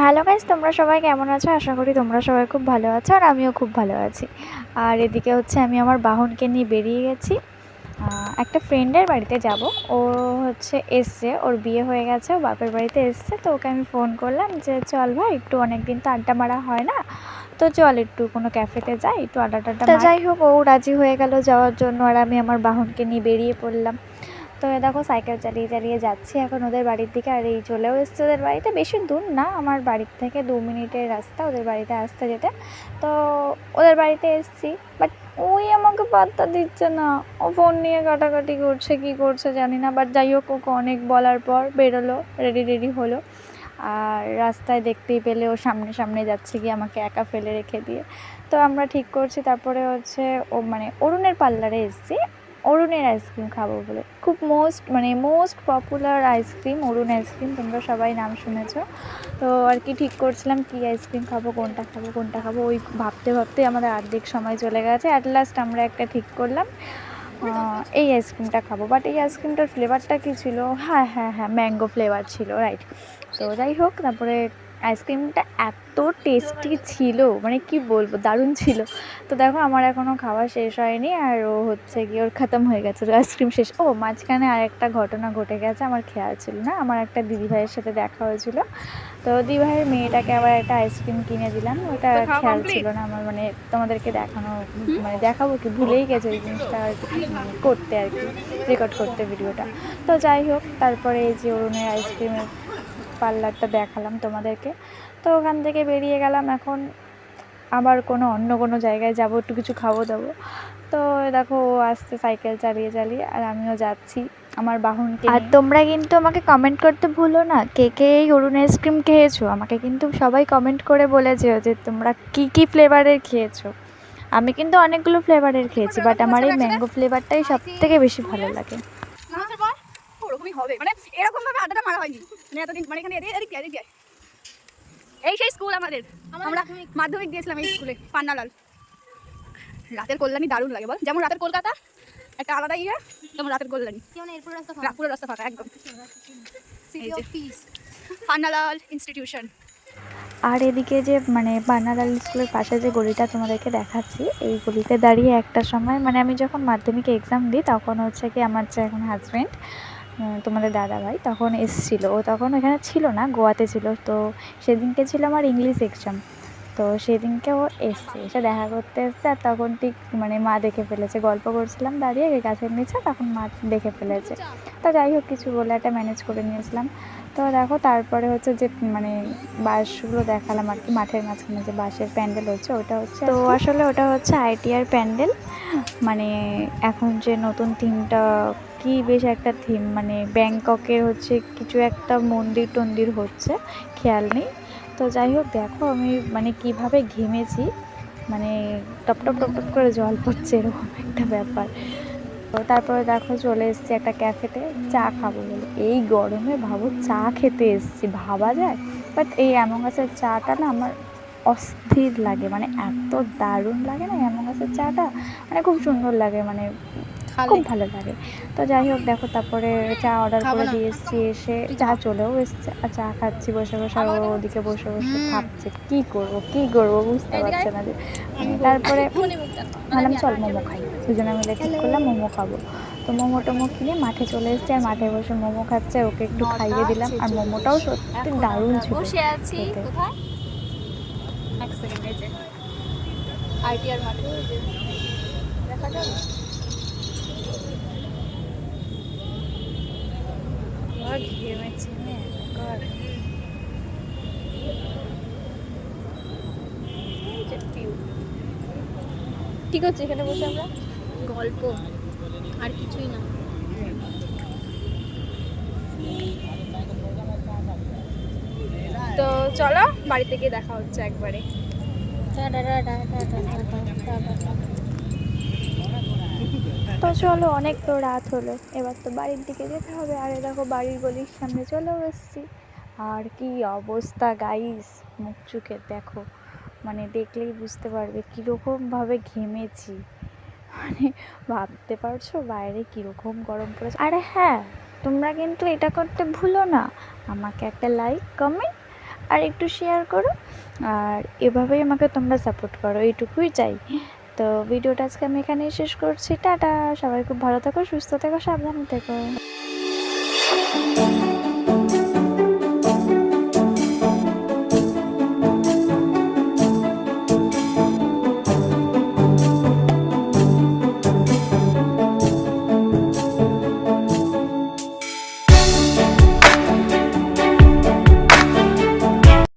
Hello guys তোমরা সবাই কেমন আছো? আশা করি তোমরা সবাই খুব ভালো আছো আর আমিও খুব ভালো আছি। আর এদিকে হচ্ছে আমি আমার বাহনকে নিয়ে বেরিয়ে গেছি। একটা ফ্রেন্ডের বাড়িতে যাব। ও হচ্ছে এসছে ওর বিয়ে হয়ে গেছে ও বাপের বাড়িতে এসছে। তো ওকে আমি ফোন করলাম যে চল ভাই একটু অনেক দিন তো আড্ডা মারা হয় না। তো চল একটু কোনো ক্যাফেতে যাই একটু আড্ডা টাড্ডা যাই হোক ও রাজি হয়ে গেল যাওয়ার জন্য। আর আমি আমার বাহনকে নিয়ে বেরিয়ে পড়লাম। এ দেখো সাইকেল চালিয়ে চালিয়ে যাচ্ছি এখন ওদের বাড়ির দিকে আর এই চলেও এসছে ওদের বাড়িতে। বেশি দূর না, আমার বাড়ির থেকে দু মিনিটের রাস্তা ওদের বাড়িতে আসতে যেতে। তো ওদের বাড়িতে এসছি বাট ওই আমাকে পাত্তা দিচ্ছে না। ও ফোন নিয়ে কাটাকাটি করছে, কি করছে জানি না বাট যাই হোক ওকে অনেক বলার পর বেরোলো রেডি রেডি হলো। আর রাস্তায় দেখতেই পেলে ও সামনে সামনে যাচ্ছে গিয়ে আমাকে একা ফেলে রেখে দিয়ে। তো আমরা ঠিক করছি, তারপরে হচ্ছে ও মানে অরুণের পার্লারে এসেছি। অরুণের আইসক্রিম খাব বলে। খুব মোস্ট মানে most popular ice cream Arun ice cream, তোমরা সবাই নাম শুনেছো। তো আর কি ঠিক করছিলাম, কি আইসক্রিম খাব, কোনটা খাব কোনটা খাব, ওই ভাবতে ভাবতে আমাদের অর্ধেক সময় চলে গেছে। অ্যাট লাস্ট আমরা একটা ঠিক করলাম এই আইসক্রিমটা খাব। বাট এই আইসক্রিমটার ফ্লেভারটা কী ছিল? হ্যাঁ হ্যাঁ হ্যাঁ ম্যাঙ্গো ফ্লেভার ছিল রাইট তো যাই হোক, তারপরে আইসক্রিমটা এত টেস্টি ছিল মানে কি বলব দারুণ ছিল। তো দেখো আমার এখনও খাওয়া শেষ হয়নি আর ও হচ্ছে গিয়ে ওর খতম হয়ে গেছে আইসক্রিম শেষ। ও মাঝখানে আর একটা ঘটনা ঘটে গেছে আমার খেয়াল ছিল না আমার একটা দিদিভাইয়ের সাথে দেখা হয়েছিল। তো দিদিভাইয়ের মেয়েটাকে আবার একটা আইসক্রিম কিনে দিলাম ওটা খেয়াল ছিল না আমার মানে তোমাদেরকে দেখানো মানে দেখাবো কি ভুলেই গেছে ওই জিনিসটা করতে আর কি রেকর্ড করতে ভিডিওটা তো যাই হোক তারপরে এই যে অরুণের আইসক্রিমের পার্লারটা দেখালাম তোমাদেরকে। তো ওখান থেকে বেরিয়ে গেলাম এখন আবার কোনো অন্য কোনো জায়গায় যাব একটু কিছু খাব দাবো। তো দেখো ও আসছে সাইকেল চালিয়ে চালিয়ে আর আমিও যাচ্ছি আমার বাহনকে আর তোমরা কিন্তু আমাকে কমেন্ট করতে ভুলো না কে কে এই অরুণ আইসক্রিম খেয়েছো? আমাকে কিন্তু সবাই কমেন্ট করে বলেছে যে তোমরা কি কি ফ্লেভারের খেয়েছো? আমি কিন্তু অনেকগুলো ফ্লেভারের খেয়েছি বাট আমার এই ম্যাঙ্গো ফ্লেভারটাই সব থেকে বেশি ভালো লাগে। হবে। মানে এরকম ভাবে আড্ডাটা মারা হয়নি। মানে এতদিন মানে এখানে এদিকে এদিকে এদিকে এই সেই স্কুল আমাদের। আমরা মাধ্যমিক। দিয়েছিলাম এই স্কুলে পান্নালাল। রাতের কল্যাণী দারুণ লাগে বল। যেমন রাতের কলকাতা একটা আলাদা ইয়ে যেমন রাতের কল্যাণী। এরপর রাস্তা রাস্তা ফাঁকা একদম। পান্নালাল ইনস্টিটিউশন আর এদিকে যে মানে পান্নালাল স্কুলের পাশে যে গলিটা তোমাদেরকে দেখাচ্ছি এই গলিতে দাঁড়িয়ে একটা সময় মানে আমি যখন মাধ্যমিকে এক্সাম দিই তখন হচ্ছে কি আমার যে এখন হাজব্যান্ড তোমাদের দাদা ভাই তখন এসছিল। ও তখন এখানে ছিল না গোয়াতে ছিল। তো সেদিনকে ছিল আমার ইংলিশ এক্সাম তো সেদিনকে ও এসছে এসে দেখা করতে এসছে আর তখন ঠিক মানে মা দেখে ফেলেছে। গল্প করছিলাম দাঁড়িয়ে গাছের নিচে তখন মা দেখে ফেলেছে। তো যাই হোক কিছু বলে একটা ম্যানেজ করে নিয়েছিলাম। তো দেখো তারপরে হচ্ছে যে মানে বাসগুলো দেখালাম আর কি মাঠের মাঝখানে যে বাঁশের প্যান্ডেল হচ্ছে ওটা হচ্ছে তো আসলে ওটা হচ্ছে আইটিআর প্যান্ডেল। মানে এখন যে নতুন থিমটা কি বেশ একটা থিম মানে ব্যাংককের হচ্ছে কিছু একটা মন্দির টন্দির হচ্ছে, খেয়াল নেই। তো যাই হোক, দেখো আমি মানে কীভাবে ঘেমেছি মানে টপ টপ টপ টপ করে জল পড়ছে, এরকম একটা ব্যাপার। তো তারপরে দেখো চলে এসেছি একটা ক্যাফেতে, চা খাব বলে। এই গরমে ভাবো চা খেতে এসেছি, ভাবা যায়? বাট এই অ্যামং গাছের চাটা না আমার অস্থির লাগে মানে এত দারুণ লাগে না অ্যামং গাছের চাটা? মানে খুব সুন্দর লাগে মানে খুব ভালো লাগে। তো যাই হোক দেখো তারপরে চা অর্ডার করে দিয়ে এসেছি এসে চা চলেও এসছে। আর চা খাচ্ছি বসে বসে আর ওদিকে বসে বসে ভাবছে কি করব কি করব বুঝতে পারছে না যে। তারপরে ভাবলাম চল মোমো খাই। দুজনে মিলে ঠিক করলাম মোমো খাব। তো মোমো টোমো কিনে মাঠে চলে এসেছি আর মাঠে বসে মোমো খাচ্ছে ওকে একটু খাইয়ে দিলাম। আর মোমোটাও সত্যি দারুণ ছিল বসে আছি। কোথায়? এক সেকেন্ড এই যে। আইটিআর মাঠে। দেখা যাবে আর ঘেমেছি না একবার। এই যে view। কি করছি এখানে বসে আমরা গল্প আর কিছুই না তো চলো বাড়িতে গিয়ে দেখা হচ্ছে একবারে তো চলো অনেক তো রাত হলো এবার তো বাড়ির দিকে যেতে হবে আর দেখো বাড়ির গলির সামনে চলেও এসেছি আর কি অবস্থা গাইস মুখ চোখে দেখো। মানে দেখলেই বুঝতে পারবে কীরকমভাবে ঘেমেছি। মানে ভাবতে পারছ বাইরে কীরকম গরম পড়েছে। আরে হ্যাঁ তোমরা কিন্তু এটা করতে ভুলো না। আমাকে একটা লাইক কমেন্ট আর একটু শেয়ার করো। আর এভাবেই আমাকে তোমরা সাপোর্ট করো, এইটুকুই চাই। তো ভিডিওটা আজকে আমি এখানেই শেষ করছি। টাটা! সবাই খুব ভালো থেকো, সুস্থ থেকো, সাবধানে থেকো।